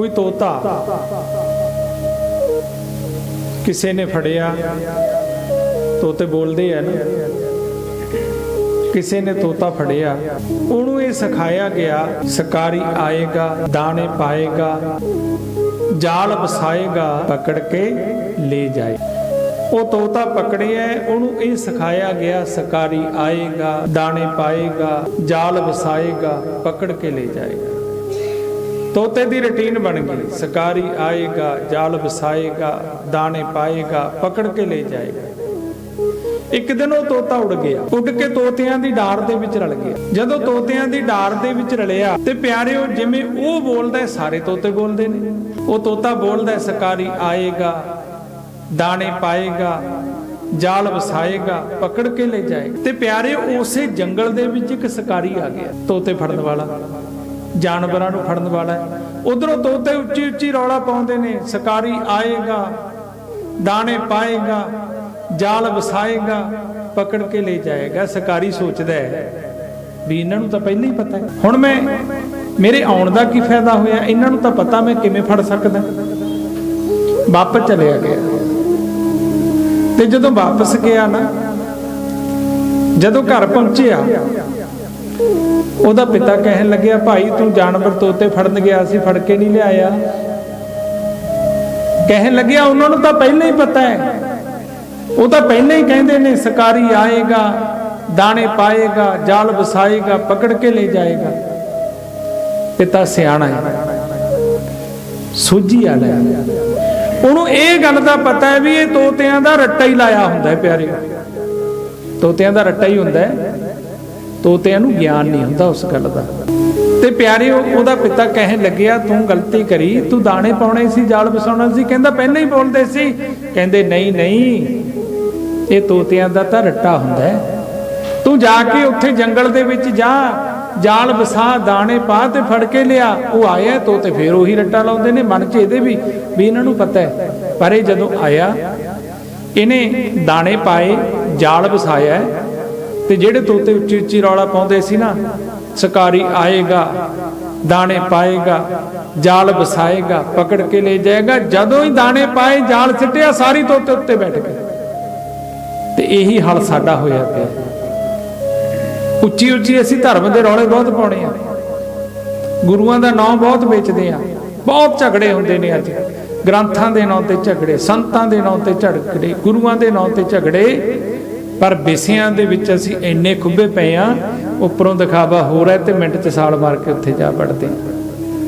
ਕੋਈ ਤੋਤਾ ਕਿਸੇ ਨੇ ਫੜਿਆ, ਤੋਤੇ ਬੋਲਦੇ ਆ ਨਾ। ਕਿਸੇ ਨੇ ਤੋਤਾ ਫੜਿਆ, ਉਹਨੂੰ ਇਹ ਸਿਖਾਇਆ ਗਿਆ, ਸ਼ਿਕਾਰੀ ਆਏਗਾ, ਦਾਣੇ ਪਾਏਗਾ, ਜਾਲ ਵਸਾਏਗਾ, ਪਕੜ ਕੇ ਲੈ ਜਾਏ। ਉਹ ਤੋਤਾ ਪਕੜਿਆ, ਉਹਨੂੰ ਇਹ ਸਿਖਾਇਆ ਗਿਆ, ਸ਼ਿਕਾਰੀ ਆਏਗਾ, ਦਾਣੇ ਪਾਏਗਾ, ਜਾਲ ਵਸਾਏਗਾ, ਪਕੜ ਕੇ ਲੈ ਜਾਏਗਾ। ਤੋਤੇ ਦੀ ਰੁਟੀਨ ਬਣ ਗਈ। ਸ਼ਿਕਾਰੀ ਆਏਗਾ, ਜਾਲ ਵਸਾਏਗਾ, ਦਾਣੇ ਪਾਏਗਾ, ਪਕੜ ਕੇ ਲੈ ਜਾਏਗਾ। ਇੱਕ ਦਿਨ ਉਹ ਤੋਤਾ ਉੜ ਗਿਆ। ਉੱਡ ਕੇ ਤੋਤਿਆਂ ਦੀ ਡਾਰ ਦੇ ਵਿੱਚ ਰਲ ਗਿਆ। ਜਦੋਂ ਤੋਤਿਆਂ ਦੀ ਡਾਰ ਦੇ ਵਿੱਚ ਰਲਿਆ ਤੇ ਪਿਆਰਿਓ, ਜਿਵੇਂ ਉਹ ਬੋਲਦਾ ਸਾਰੇ ਤੋਤੇ ਬੋਲਦੇ ਨੇ। ਉਹ ਤੋਤਾ ਬੋਲਦਾ ਸਕਾਰੀ ਆਏਗਾ, ਦਾਣੇ ਪਾਏਗਾ, ਜਾਲ ਵਸਾਏਗਾ, ਪਕੜ ਕੇ ਲੈ ਜਾਏਗਾ। ਤੇ ਪਿਆਰੇ ਉਸੇ ਜੰਗਲ ਦੇ ਵਿੱਚ ਇੱਕ ਸ਼ਿਕਾਰੀ ਆ ਗਿਆ। ਤੋਤੇ ਫੜਨ ਵਾਲਾ। ਜਾਨਵਰਾਂ ਨੂੰ ਫੜਨ ਵਾਲਾ ਉਧਰੋਂ ਤੋਤੇ ਉੱਚੀ ਉੱਚੀ ਰੌਲਾ ਪਾਉਂਦੇ ਨੇ। ਸ਼ਿਕਾਰੀ ਆਏਗਾ, ਦਾਣੇ ਪਾਏਗਾ, ਜਾਲ ਵਸਾਏਗਾ, ਪਕੜ ਕੇ ਲੈ ਜਾਏਗਾ। ਸ਼ਿਕਾਰੀ ਸੋਚਦਾ ਹੈ ਵੀ ਇਹਨਾਂ ਨੂੰ ਤਾਂ ਪਹਿਲਾਂ ਹੀ ਪਤਾ ਹੈ। ਹੁਣ ਮੈਂ, ਮੇਰੇ ਆਉਣ ਦਾ ਕੀ ਫਾਇਦਾ ਹੋਇਆ? ਇਹਨਾਂ ਨੂੰ ਤਾਂ ਪਤਾ ਮੈਂ ਕਿਵੇਂ ਫੜ ਸਕਦਾ। ਵਾਪਸ ਚਲਿਆ ਗਿਆ। ਤੇ ਜਦੋਂ ਵਾਪਸ ਗਿਆ ਨਾ, ਜਦੋਂ ਘਰ ਪਹੁੰਚਿਆ ਉਹਦਾ ਪਿਤਾ ਕਹਿਣ ਲੱਗਿਆ, ਭਾਈ, ਤੂੰ ਜਾਨਵਰ ਤੋਤੇ ਫੜਨ ਗਿਆ ਸੀ, ਫੜ ਕੇ ਨਹੀਂ ਲਿਆਇਆ। ਕਹਿਣ ਲੱਗਿਆ, ਉਹਨਾਂ ਨੂੰ ਤਾਂ ਪਹਿਲਾਂ ਹੀ ਪਤਾ ਹੈ। ਉਹ ਤਾਂ ਪਹਿਲਾਂ ਹੀ ਕਹਿੰਦੇ ਨੇ, ਸਕਾਰੀ ਆਏਗਾ, ਦਾਣੇ ਪਾਏਗਾ, ਜਾਲ ਵਸਾਏਗਾ, ਪਕੜ ਕੇ ਲੈ ਜਾਏਗਾ। ਪਿਤਾ ਸਿਆਣਾ ਹੈ। ਸੋਝੀ ਵਾਲਾ ਉਹਨੂੰ ਇਹ ਗੱਲ ਦਾ ਪਤਾ ਹੈ ਵੀ ਇਹ ਤੋਤਿਆਂ ਦਾ ਰੱਟਾ ਹੀ ਲਾਇਆ ਹੁੰਦਾ ਹੈ ਪਿਆਰਿਓ ਤੋਤਿਆਂ ਦਾ ਰੱਟਾ ਹੀ ਹੁੰਦਾ ਹੈ। ਤੋਤਿਆਂ ਨੂੰ ਗਿਆਨ ਨਹੀਂ ਹੁੰਦਾ ਉਸ ਗੱਲ ਦਾ। ਤੇ ਪਿਆਰਿਓ ਉਹਦਾ ਪਿਤਾ ਕਹਿਣ ਲੱਗਿਆ, ਤੂੰ ਗਲਤੀ ਕਰੀ, ਤੂੰ ਦਾਣੇ ਪਾਉਣੇ ਸੀ, ਜਾਲ ਵਸਾਉਣਾ ਸੀ। ਕਹਿੰਦਾ, ਪਹਿਲਾਂ ਹੀ ਬੋਲਦੇ ਸੀ। ਕਹਿੰਦੇ, ਨਹੀਂ ਨਹੀਂ, ਇਹ ਤੋਤਿਆਂ ਦਾ ਤਾਂ ਰੱਟਾ ਹੁੰਦਾ ਤੂੰ ਜਾ ਕੇ ਉੱਥੇ ਜੰਗਲ ਦੇ ਵਿੱਚ ਜਾ, ਜਾਲ ਵਸਾ, ਦਾਣੇ ਪਾ ਤੇ ਫੜ ਕੇ ਲਿਆ। ਉਹ ਆਇਆ ਤੋਤੇ ਫੇਰ ਉਹੀ ਰੱਟਾ ਲਾਉਂਦੇ ਨੇ, ਮਨ 'ਚ ਇਹਦੇ ਵੀ ਵੀ ਇਹਨਾਂ ਨੂੰ ਪਤਾ ਹੈ। ਪਰ ਇਹ ਜਦੋਂ ਆਇਆ, ਇਹਨੇ ਦਾਣੇ ਪਾਏ, ਜਾਲ ਵਸਾਇਆ ਤੇ ਜਿਹੜੇ ਤੋਤੇ ਉੱਚੀ ਉੱਚੀ ਰੌਲਾ ਪਾਉਂਦੇ ਸੀ ਨਾ, ਸ਼ਿਕਾਰੀ ਆਏਗਾ, ਦਾਣੇ ਪਾਏਗਾ, ਜਾਲ ਵਸਾਏਗਾ, ਪਕੜ ਕੇ ਲੈ ਜਾਏਗਾ, ਜਦੋਂ ਹੀ ਦਾਣੇ ਪਾਏ, ਜਾਲ ਸਿੱਟਿਆ, ਸਾਰੀ ਤੋਤੇ ਉੱਤੇ ਬੈਠ ਗਏ। ਤੇ ਇਹੀ ਹਾਲ ਸਾਡਾ ਹੋਇਆ ਪਿਆ। ਉੱਚੀ ਉੱਚੀ ਅਸੀਂ ਧਰਮ ਦੇ ਰੌਲੇ ਬਹੁਤ ਪਾਉਣੇ ਆ। ਗੁਰੂਆਂ ਦਾ ਨਾਮ ਬਹੁਤ ਵੇਚਦੇ ਆ। ਬਹੁਤ ਝਗੜੇ ਹੁੰਦੇ ਨੇ ਅੱਜ। ਗ੍ਰੰਥਾਂ ਦੇ ਨਾਂ ਤੇ ਝਗੜੇ, ਸੰਤਾਂ ਦੇ ਨਾਂ ਤੇ ਝਗੜੇ, ਗੁਰੂਆਂ ਦੇ ਨਾਂ ਤੇ ਝਗੜੇ ਪਰ ਵਿਸਿਆਂ ਦੇ ਵਿੱਚ ਅਸੀਂ ਇੰਨੇ ਖੁੱਬੇ ਪਏ ਆ ਉੱਪਰੋਂ ਦਿਖਾਵਾ ਹੋ ਰਿਹਾ ਤੇ ਮਿੰਟ ਚ ਸਾਲ ਮਾਰ ਕੇ ਉੱਥੇ ਜਾ ਵੜਦੇ ਹਾਂ।